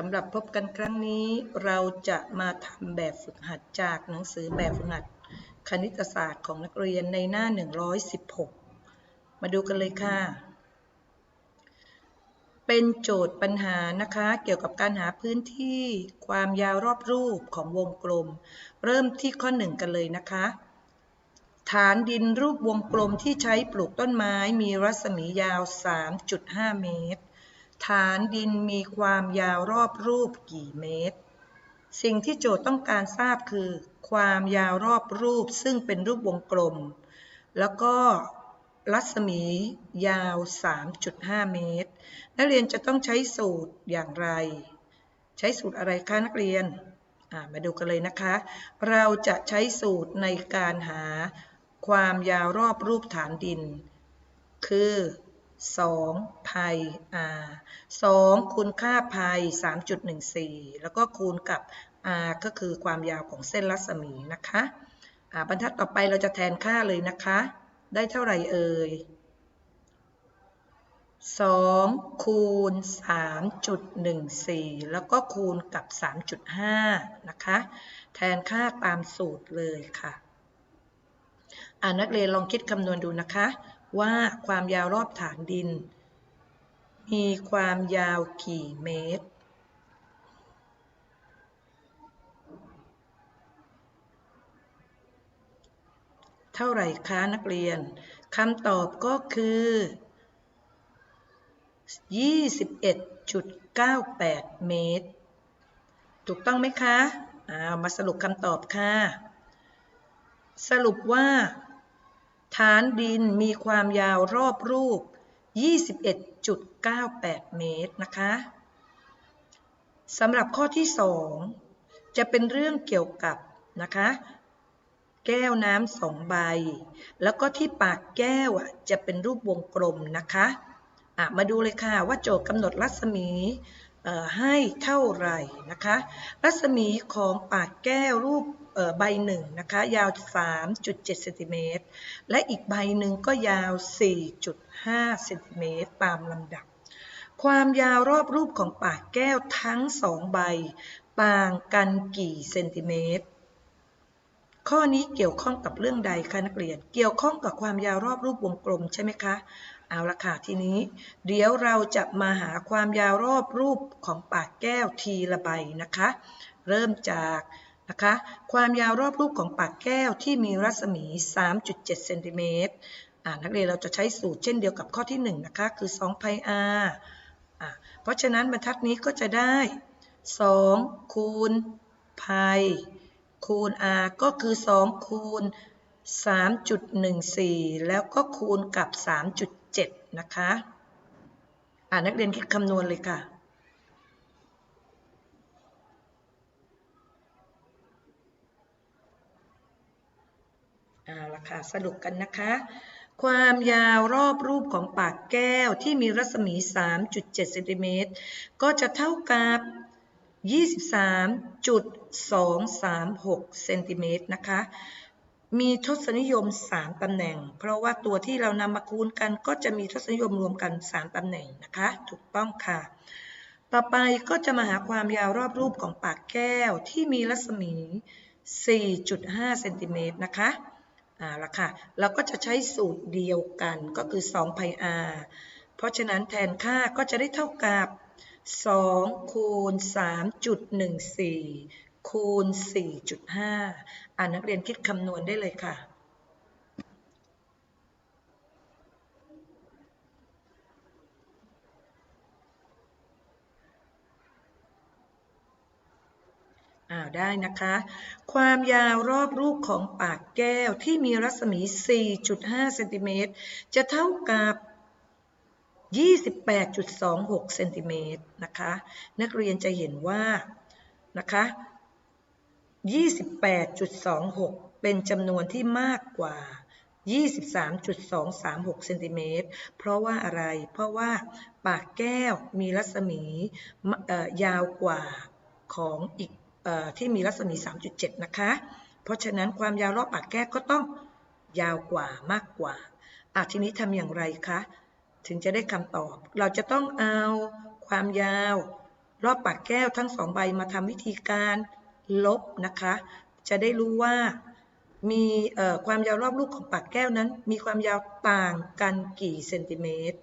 สำหรับพบกันครั้งนี้เราจะมาทำแบบฝึกหัดจากหนังสือแบบฝึกหัดคณิตศาสตร์ของนักเรียนในหน้า 116 มาดูกันเลยค่ะ เป็นโจทย์ปัญหานะคะ เกี่ยวกับการหาพื้นที่ความยาวรอบรูปของวงกลม เริ่มที่ข้อ 1 กันเลยนะคะ ฐานดินรูปวงกลมที่ใช้ปลูกต้นไม้มีรัศมียาว 3.5 เมตร ฐานดินมีความยาวรอบรูปกี่เมตร สิ่งที่โจทย์ต้องการทราบคือ ความยาวรอบรูปซึ่งเป็นรูปวงกลม แล้วก็รัศมียาว 3.5 เมตร นักเรียนจะต้องใช้สูตรอย่างไร ใช้สูตรอะไรคะนักเรียน มาดูกันเลยนะคะ เราจะใช้สูตรในการหาความยาวรอบรูปฐานดิน คือ 2 pi r 2 คูณค่า pi 3.14 แล้วก็คูณกับ r ก็คือความยาวของเส้นรัศมีนะคะะบรรทัดต่อไปเราจะแทนค่าเลยนะคะ ได้เท่าไหร่เอ่ย 2 คูณ 3.14 แล้วก็คูณกับ 3.5 นะคะ แทนค่าตามสูตรเลยค่ะ อ่านักเรียนลองคิดคำนวณดูนะคะ ว่าความยาวรอบฐานดิน มีความยาวกี่เมตร เท่าไหร่คะนักเรียนคำตอบก็คือ 21.98 เมตร ถูกต้องไหมคะามาสรุปคำตอบค่ะ สรุปว่า ฐานดินมีความยาวรอบรูป 21.98 เมตรนะคะสำหรับข้อที่ 2 จะเป็นเรื่องเกี่ยวกับนะคะแก้วน้ำสองใบ แล้วก็ที่ปากแก้วจะเป็นรูปวงกลมนะคะะมาดูเลยค่ะว่าโจทย์กำหนดรัศมีให้เท่าไหร่นะคะ รัศมีของปากแก้วรูป ใบหนึ่งนะคะยาว 3.7เซนติเมตรและอีกใบหนึ่งก็ยาว 4.5เซนติเมตรตามลำดับ ความยาวรอบรูปของปากแก้วทั้งสองใบ ต่างกันกี่เซนติเมตรข้อนี้เกี่ยวข้องกับเรื่องใดคะนักเรียน เกี่ยวข้องกับความยาวรอบรูปวงกลมใช่ไหมคะ เอาละค่ะทีนี้ เดี๋ยวเราจะมาหาความยาวรอบรูปของปากแก้วทีละใบนะคะ เริ่มจาก นะคะความยาวรอบรูปของปากแก้วที่มีรัศมี 3.7เซนติเมตรนักเรียนเราจะใช้สูตรเช่นเดียวกับข้อที่ 1 นะคะ คือ2 pi r เพราะฉะนั้นบรรทัดนี้ก็จะได้2คูณ pi คูณ r ก็คือ 2 คูณ 3.14 แล้วก็คูณกับ 3.7 นะคะนักเรียนคิดคำนวณเลยค่ะ เอาละค่ะสรุปกันนะคะ ความยาวรอบรูปของปากแก้วที่มีรัศมี 3.7เซนติเมตรก็จะเท่ากับ 23.236เซนติเมตรนะคะ มีทศนิยม 3ตำแหน่ง เพราะว่าตัวที่เรานำมาคูณกันก็จะมีทศนิยมรวมกัน 3ตำแหน่งนะคะ ถูกต้องค่ะต่อไปก็จะมาหาความยาวรอบรูปของปากแก้วที่มีรัศมี 4.5 เซนติเมตรนะคะ อ่าละค่ะ เราก็จะใช้สูตรเดียวกันก็คือ2 pi r เพราะฉะนั้นแทนค่าก็จะได้เท่ากับ 2 คูณ 3.14 คูณ 4.5 อ่านักเรียนคิดคำนวณได้เลยค่ะ อ่าได้นะคะ ความยาวรอบรูปของปากแก้วที่มีรัศมี 4.5 เซนติเมตรจะเท่ากับ 28.26 เซนติเมตรนะคะ นักเรียนจะเห็นว่านะคะ 28.26 เป็นจำนวนที่มากกว่า23.236เซนติเมตร เพราะว่าอะไร เพราะว่าปากแก้วมีรัศมียาวกว่าของอีก ที่มีรัศมี 3.7 นะคะ เพราะฉะนั้นความยาวรอบปากแก้วก็ต้องยาวกว่ามากกว่าอาทีนี้ทำอย่างไรคะ ถึงจะได้คำตอบ เราจะต้องเอาความยาวรอบปากแก้วทั้งสองใบมาทำวิธีการลบนะคะ จะได้รู้ว่ามีความยาวรอบลูกของปากแก้วนั้น มีความยาวต่างกันกี่เซนติเมตร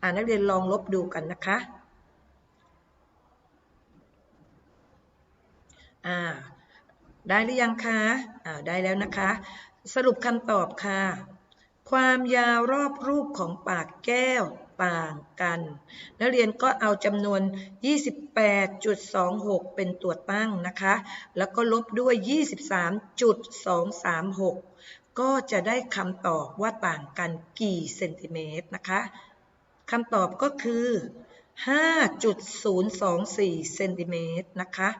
อ่านักเรียนลองลบดูกันนะคะ อ่าได้หรือยังคะอ่าได้แล้วนะคะ สรุปคำตอบค่ะ ความยาวรอบรูปของปากแก้วต่างกัน นักเรียนก็เอาจำนวน 28.26 เป็นตัวตั้งนะคะ แล้วก็ลบด้วย 23.236 ก็จะได้คำตอบว่าต่างกันกี่เซนติเมตรนะคะคำตอบก็คือ 5.024 เซนติเมตรนะคะ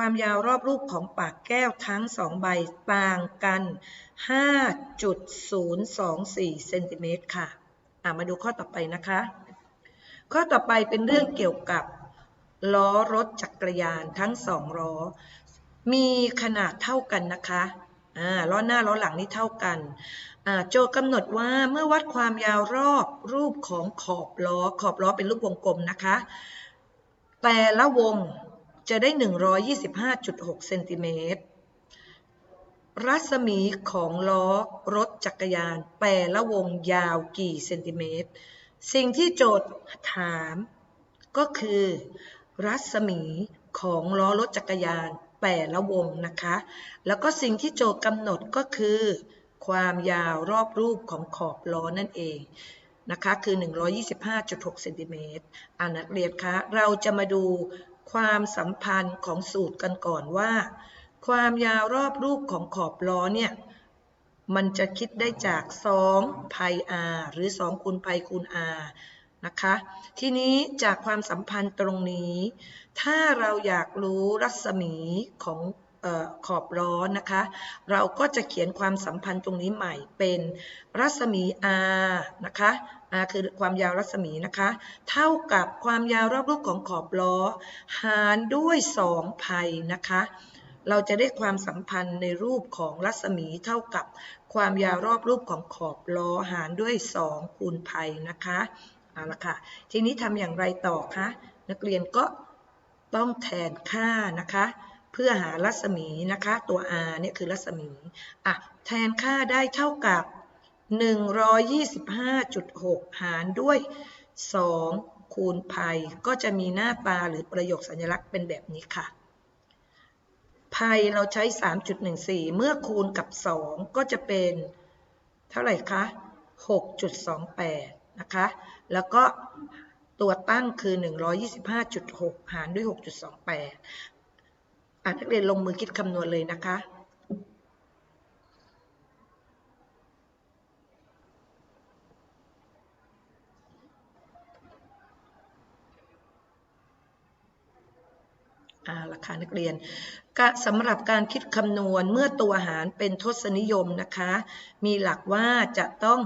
ความยาวรอบรูปของปากแก้วทั้งสองใบต่างกัน 5.024 เซนติเมตรค่ะอะมาดูข้อต่อไปนะคะ ข้อต่อไปเป็นเรื่องเกี่ยวกับล้อรถจักรยานทั้งสองล้อ มีขนาดเท่ากันนะคะอ่าล้อหน้าล้อหลังนี่เท่ากันอ่าโจกำหนดว่าเมื่อวัดความยาวรอบรูปของขอบล้อ ขอบล้อเป็นรูปวงกลมนะคะ แต่ละวง จะได้ 125.6 เซนติเมตร รัศมีของล้อรถจักรยานแต่ละวงยาวกี่เซนติเมตร สิ่งที่โจทย์ถามก็คือ รัศมีของล้อรถจักรยานแต่ละวงนะคะ แล้วก็สิ่งที่โจทย์กำหนดก็คือ ความยาวรอบรูปของขอบล้อนั่นเองนะคะคือ 125.6 เซนติเมตรอ่านักเรียนคะ เราจะมาดู ความสัมพันธ์ของสูตรกันก่อนว่า ความยาวรอบรูปของขอบล้อเนี่ยมันจะคิดได้จาก2 pi r หรือ 2 คูณ pi คูณ r นะคะ ทีนี้จากความสัมพันธ์ตรงนี้ ถ้าเราอยากรู้รัศมีของออขอบล้อนะคะ เราก็จะเขียนความสัมพันธ์ตรงนี้ใหม่เป็นรัศมี r นะคะ r คือความยาวรัศมีนะคะ เท่ากับความยาวรอบรูปของขอบล้อ หารด้วย2 pi นะคะ เราจะได้ความสัมพันธ์ในรูปของรัศมีเท่ากับความยาวรอบรูปของขอบล้อหารด้วย 2 คูณไพนะคะเอาละค่ะ ทีนี้ทำอย่างไรต่อคะ นักเรียนก็ต้องแทนค่านะคะ เพื่อหารัศมีนะคะ ตัว r เนี่ยคือรัศมีอะแทนค่าได้เท่ากับ 125.6 หารด้วย 2 คูณไพก็จะมีหน้าตาหรือประโยคสัญลักษณ์เป็นแบบนี้ค่ะไพเราใช้ 3.14 เมื่อคูณกับ 2 ก็จะเป็น เท่าไหร่คะ 6.28 นะคะ แล้วก็ตัวตั้งคือ 125.6 หารด้วย 6.28 อ่านนักเรียนลงมือคิดคำนวณเลยนะคะ ราคานักเรียนสำหรับการคิดคำนวณเมื่อตัวหารเป็นทศนิยมนะคะ มีหลักว่าจะต้อง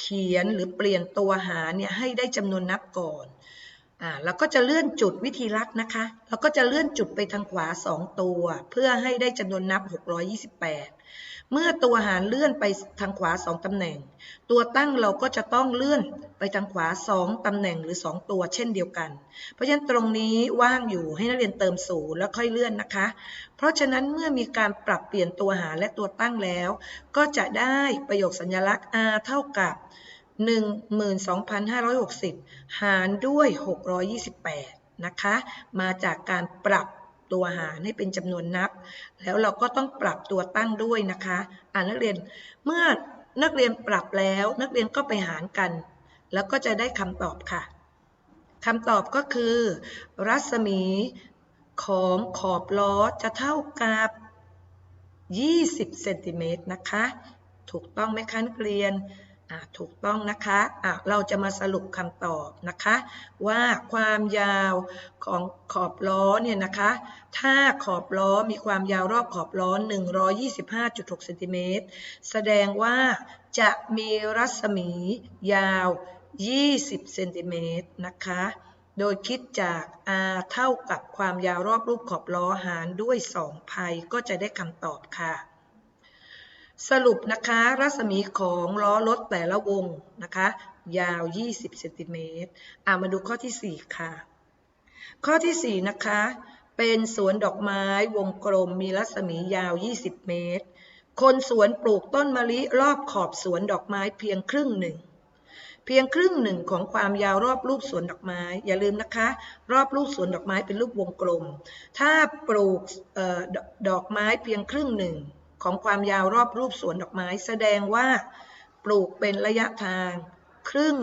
เขียนหรือเปลี่ยนตัวหารเนี่ยให้ได้จำนวนนับก่อน อ่าแล้วก็จะเลื่อนจุดวิธีลัดนะคะแล้วก็จะเลื่อนจุดไปทางขวา 2 ตัว เพื่อให้ได้จำนวนนับ 628 เมื่อตัวหารเลื่อนไปทางขวา 2ตำแหน่ง ตัวตั้งเราก็จะต้องเลื่อนไปทางขวา 2ตำแหน่งหรือ 2 ตัวเช่นเดียวกัน เพราะฉะนั้นตรงนี้ว่างอยู่ให้นักเรียนเติมศูนย์แล้วค่อยเลื่อนนะคะ เพราะฉะนั้นเมื่อมีการปรับเปลี่ยนตัวหารและตัวตั้งแล้ว ก็จะได้ประโยคสัญลักษณ์ r เท่ากับ 12,560 หารด้วย 628 นะคะ มาจากการปรับตัวหารให้เป็นจำนวนนับ แล้วเราก็ต้องปรับตัวตั้งด้วยนะคะอ่านักเรียนเมื่อนักเรียนปรับแล้ว นักเรียนก็ไปหารกัน แล้วก็จะได้คำตอบค่ะคำตอบก็คือ รัศมีของขอบล้อจะเท่ากับ 20 เซนติเมตรนะคะ ถูกต้องไหมคะนักเรียน ถูกต้องนะคะะเราจะมาสรุปคำตอบนะคะ ว่าความยาวของขอบล้อเนี่ยนะคะ ถ้าขอบล้อมีความยาวรอบขอบล้อ 125.6เซนติเมตรแสดงว่าจะมีรัศมียาว 20เซนติเมตรนะคะ โดยคิดจาก r เท่ากับความยาวรอบรูปขอบล้อหารด้วย 2 ไพก็จะได้คำตอบค่ะ สรุปนะคะรัศมีของล้อรถแต่ละวงนะคะ ยาว 20เซนติเมตรอ่ามาดูข้อที่ 4 ค่ะ ข้อที่ 4 นะคะ เป็นสวนดอกไม้วงกลมมีรัศมียาว 20 เมตร คนสวนปลูกต้นมะลิรอบขอบสวนดอกไม้เพียงครึ่งหนึ่ง เพียงครึ่งหนึ่งของความยาวรอบรูปสวนดอกไม้ อย่าลืมนะคะ รอบรูปสวนดอกไม้เป็นรูปวงกลม ถ้าปลูกออดอกไม้เพียงครึ่งหนึ่ง ของความยาวรอบรูปสวนดอกไม้ แสดงว่าปลูกเป็นระยะทางครึ่ง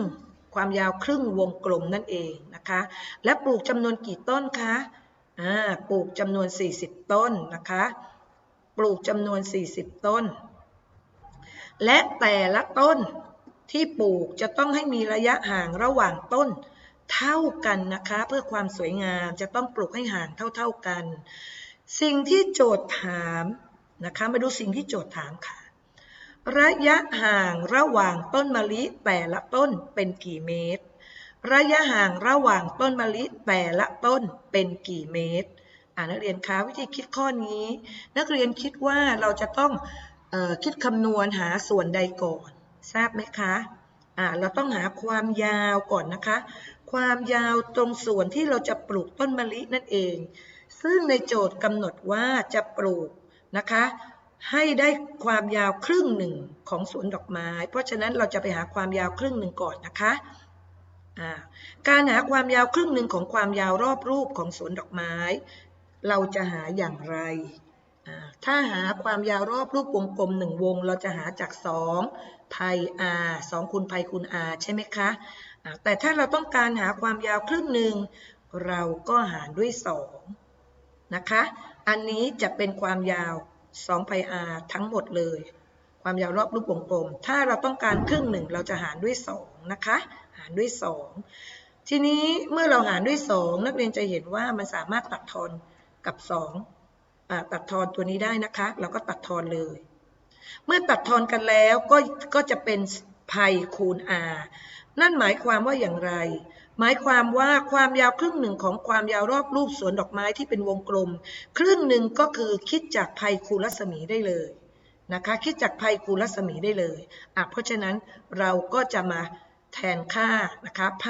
ความยาวครึ่งวงกลมนั่นเองนะคะ และปลูกจำนวนกี่ต้นคะปลูกจำนวน 40 ต้นนะคะ ปลูกจำนวน 40 ต้น และแต่ละต้นที่ปลูกจะต้องให้มีระยะห่างระหว่างต้นเท่ากันนะคะ เพื่อความสวยงามจะต้องปลูกให้ห่างเท่า ๆกัน สิ่งที่โจทย์ถาม นะคะมาดูสิ่งที่โจทย์ถามค่ะ ระยะห่างระหว่างต้นมะลิแต่ละต้นเป็นกี่เมตร ระยะห่างระหว่างต้นมะลิแต่ละต้นเป็นกี่เมตรอ่านักเรียนคะวิธีคิดข้อนี้ นักเรียนคิดว่าเราจะต้องออคิดคำนวณหาส่วนใดก่อน ทราบไหมคะอ่าเราต้องหาความยาวก่อนนะคะ ความยาวตรงส่วนที่เราจะปลูกต้นมะลินั่นเอง ซึ่งในโจทย์กำหนดว่าจะปลูก นะคะ ให้ได้ความยาวครึ่งหนึ่งของสวนดอกไม้ เพราะฉะนั้นเราจะไปหาความยาวครึ่งหนึ่งก่อนนะคะการหาความยาวครึ่งหนึ่งของความยาวรอบรูปของสวนดอกไม้ เราจะหาอย่างไร ถ้าหาความยาวรอบรูปวงกลมหนึ่งวง เราจะหาจาก2 pi r 2คูณ pi คูณ r ใช่ไหมคะแต่ถ้าเราต้องการหาความยาวครึ่งหนึ่งเราก็หารด้วย2นะคะ อันนี้จะเป็นความยาว2 pi r ทั้งหมดเลย ความยาวรอบรูปวงกลม ถ้าเราต้องการครึ่งหนึ่งเราจะหารด้วย 2 นะคะ หารด้วย 2 ทีนี้เมื่อเราหารด้วย 2 นักเรียนจะเห็นว่ามันสามารถตัดทอนกับ2ตัดทอนตัวนี้ได้นะคะ เราก็ตัดทอนเลย เมื่อตัดทอนกันแล้วก็ก็จะเป็น pi คูณ r นั่นหมายความว่าอย่างไร หมายความว่าความยาวครึ่งหนึ่งของความยาวรอบรูปสวนดอกไม้ที่เป็นวงกลม ครึ่งหนึ่งก็คือคิดจากไพคูรัศมีได้เลยนะคะคิดจากไพคูรัศมีได้เลยอะเพราะฉะนั้นเราก็จะมาแทนค่านะคะไพ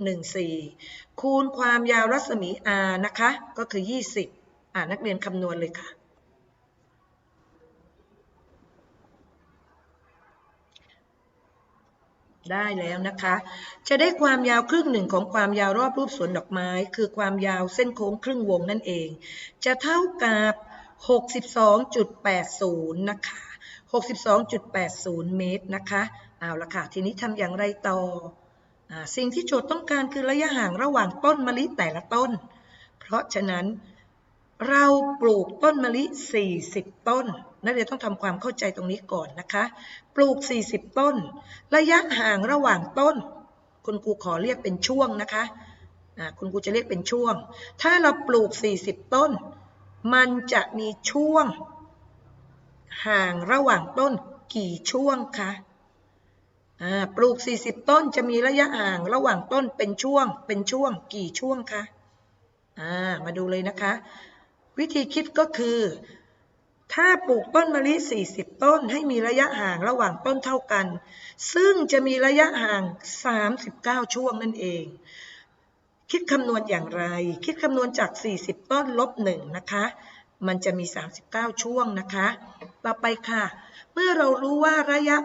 3.14 คูณความยาวรัศมี r นะคะ ก็คือ 20 อะนักเรียนคำนวณเลยค่ะ ได้แล้วนะคะ จะได้ความยาวครึ่งหนึ่งของความยาวรอบรูปสวนดอกไม้ คือความยาวเส้นโค้งครึ่งวงนั่นเอง จะเท่ากับ 62.80 นะคะ 62.80 เมตรนะคะ เอาละค่ะ ทีนี้ทำอย่างไรต่ออสิ่งที่โจทย์ต้องการคือระยะห่างระหว่างต้นมะลิแต่ละต้น เพราะฉะนั้นเราปลูกต้นมะลิ 40 ต้น นักเรียนต้องทำความเข้าใจตรงนี้ก่อนนะคะ ปลูก 40 ต้น ระยะห่างระหว่างต้น คุณครูขอเรียกเป็นช่วงนะคะะคุณครูจะเรียกเป็นช่วง ถ้าเราปลูก 40 ต้น มันจะมีช่วง ห่างระหว่างต้นกี่ช่วงคะปลูก 40 ต้นจะมีระยะห่างระหว่างต้นเป็นช่วง เป็นช่วง กี่ช่วงคะ มาดูเลยนะคะ วิธีคิดก็คือ ถ้าปลูกต้นมะลิ 40 ต้นให้มีระยะห่างระหว่างต้นเท่ากัน ซึ่งจะมีระยะห่าง 39 ช่วงนั่นเอง คิดคำนวณอย่างไร คิดคำนวณจาก 40 ต้นลบ1นะคะ มันจะมี 39 ช่วงนะคะ ต่อไปค่ะ เมื่อเรารู้ว่าระยะ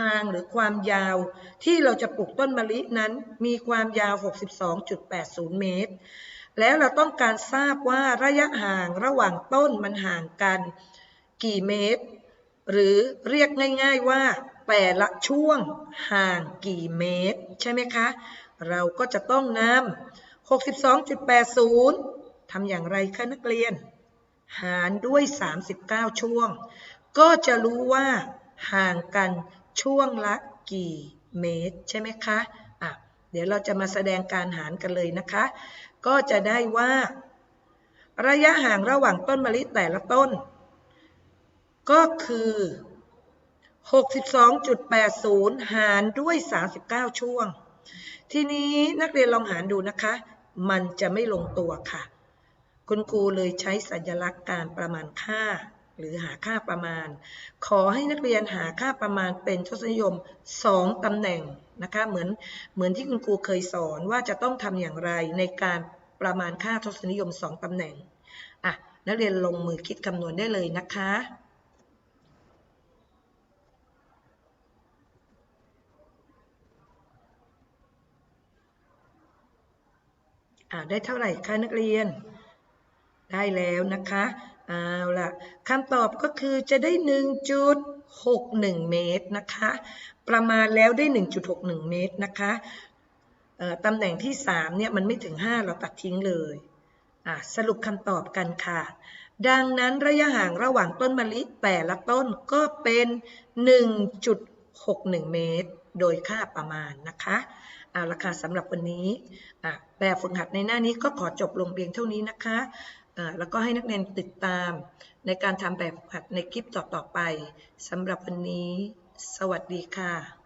ทางหรือความยาวที่เราจะปลูกต้นมะลินั้นมีความยาว 62.80 เมตร แล้วเราต้องการทราบว่าระยะห่างระหว่างต้นมันห่างกันกี่เมตร หรือเรียกง่าย ๆว่าแต่ละช่วงห่างกี่เมตร ใช่ไหมคะ เราก็จะต้องนำ62.80 ทำอย่างไรคะนักเรียน หารด้วย 39 ช่วง ก็จะรู้ว่าห่างกันช่วงละกี่เมตร ใช่ไหมคะ เดี๋ยวเราจะมาแสดงการหารกันเลยนะคะ ก็จะได้ว่า ระยะห่างระหว่างต้นมะลิแต่ละต้น ก็คือ 62.80 หารด้วย 39 ช่วง ทีนี้นักเรียนลองหารดูนะคะ มันจะไม่ลงตัวค่ะ คุณครูเลยใช้สัญลักษณ์การประมาณค่าหรือหาค่าประมาณ ขอให้นักเรียนหาค่าประมาณเป็นทศนิยม 2 ตำแหน่ง นะคะเหมือนเหมือนที่คุณครูเคยสอนว่าจะต้องทำอย่างไรในการประมาณค่าทศนิยม 2ตำแหน่งอะนักเรียนลงมือคิดคำนวณได้เลยนะคะอ่าได้เท่าไหร่คะนักเรียน ได้แล้วนะคะ เอาล่ะคำตอบก็คือจะได้ 1 จุด 1.61 เมตรนะคะ ประมาณแล้วได้ 1.61 เมตรนะคะตำแหน่งที่ 3 เนี่ยมันไม่ถึง 5 เราตัดทิ้งเลยสรุปคำตอบกันค่ะ ดังนั้นระยะห่างระหว่างต้นมะลิแต่ละต้นก็เป็น 1.61 เมตร โดยค่าประมาณนะคะเอาละค่ะสำหรับวันนี้แบบฝึกหัดในหน้านี้ก็ขอจบลงเพียงเท่านี้นะคะ แล้วก็ให้นักเรียนติดตามในการทำแบบฝึกหัดในคลิปต่อๆไปสำหรับวันนี้ สวัสดีค่ะ